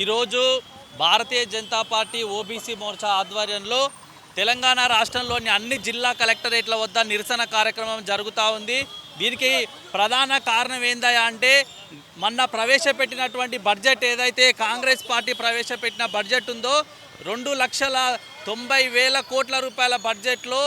ఈరోజు Bharatiya Janata party OBC Morcha ఆధ్వర్యంలో తెలంగాణ రాష్ట్రంలోని అన్ని జిల్లా కలెక్టరేట్ల వద్ద నిరసన కార్యక్రమం జరుగుతూ ఉంది. దీనికి ప్రధాన కారణం ఏందయ్యా అంటే మొన్న ప్రవేశపెట్టినటువంటి బడ్జెట్ ఏదైతే కాంగ్రెస్ పార్టీ ప్రవేశపెట్టిన బడ్జెట్ ఉందో రెండు లక్షల తొంభై వేల కోట్ల రూపాయల బడ్జెట్లో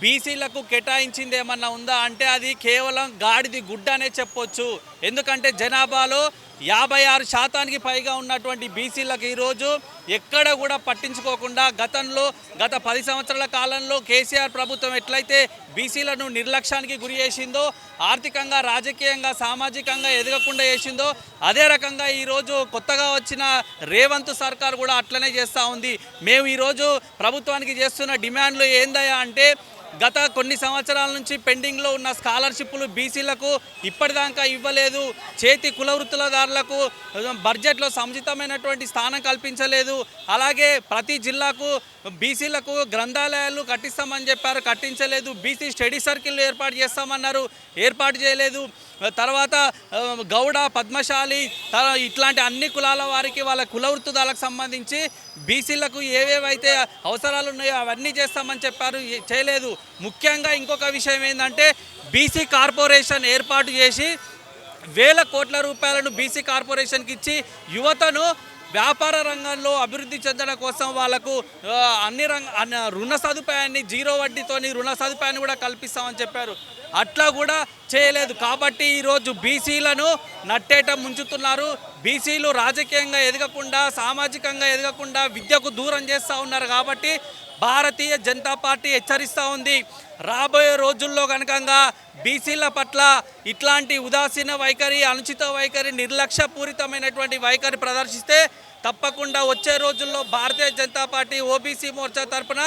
బీసీలకు కేటాయించింది ఏమన్నా ఉందా అంటే అది కేవలం గాడిది గుడ్డ అనే చెప్పొచ్చు. ఎందుకంటే జనాభాలో యాభై ఆరు శాతానికి పైగా ఉన్నటువంటి బీసీలకు ఈరోజు ఎక్కడ కూడా పట్టించుకోకుండా గతంలో గత పది సంవత్సరాల కాలంలో కేసీఆర్ ప్రభుత్వం ఎట్లయితే బీసీలను నిర్లక్ష్యానికి గురి చేసిందో ఆర్థికంగా రాజకీయంగా సామాజికంగా ఎదగకుండా చేసిందో అదే రకంగా ఈరోజు కొత్తగా వచ్చిన రేవంత్ సర్కార్ కూడా అట్లనే చేస్తూ ఉంది. మేము ఈరోజు ప్రభుత్వానికి చేస్తున్న డిమాండ్లు ఏందయ్యా అంటే గత కొన్ని సంవత్సరాల నుంచి పెండింగ్లో ఉన్న స్కాలర్షిప్లు బీసీలకు ఇప్పటిదాకా ఇవ్వలేదు. చేతి కుల వృత్తులదారులకు బడ్జెట్లో సముచితమైనటువంటి స్థానం కల్పించలేదు. అలాగే ప్రతి జిల్లాకు బీసీలకు గ్రంథాలయాలు కట్టిస్తామని చెప్పారు కట్టించలేదు. బీసీ స్టడీ సర్కిల్ ఏర్పాటు చేస్తామన్నారు ఏర్పాటు చేయలేదు. తర్వాత గౌడ పద్మశాలి ఇట్లాంటి అన్ని కులాల వారికి వాళ్ళ కుల వృత్తుదాలకు సంబంధించి బీసీలకు ఏవేవైతే అవసరాలు ఉన్నాయో అవన్నీ చేస్తామని చెప్పారు చేయలేదు. ముఖ్యంగా ఇంకొక విషయం ఏంటంటే బీసీ కార్పొరేషన్ ఏర్పాటు చేసి వేల కోట్ల రూపాయలను బీసీ కార్పొరేషన్కి ఇచ్చి యువతను వ్యాపార రంగంలో అభివృద్ధి చెందడం కోసం వాళ్ళకు అన్ని రంగ అన్న- రుణ సదుపాయాన్ని జీరో వడ్డీతోని రుణ సదుపాయాన్ని కూడా కల్పిస్తామని చెప్పారు. అట్లా కూడా చేయలేదు. కాబట్టి ఈరోజు బీసీలను నట్టేట ముంచుతున్నారు. బీసీలు రాజకీయంగా ఎదగకుండా సామాజికంగా ఎదగకుండా విద్యకు దూరం చేస్తూ ఉన్నారు. కాబట్టి భారతీయ జనతా పార్టీ హెచ్చరిస్తూ ఉంది. రాబోయే రోజుల్లో కనుకంగా బీసీల పట్ల ఇట్లాంటి ఉదాసీన వైఖరి అనుచిత వైఖరి నిర్లక్ష్యపూరితమైనటువంటి వైఖరి ప్రదర్శిస్తే తప్పకుండా వచ్చే రోజుల్లో భారతీయ జనతా పార్టీ ఓబీసీ మోర్చా తరపున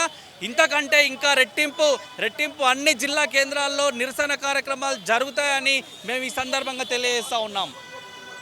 ఇంతకంటే ఇంకా రెట్టింపు రెట్టింపు అన్ని జిల్లా కేంద్రాల్లో నిరసన కార్యక్రమాలు జరుగుతాయని మేము ఈ సందర్భంగా తెలియజేస్తూ ఉన్నాం.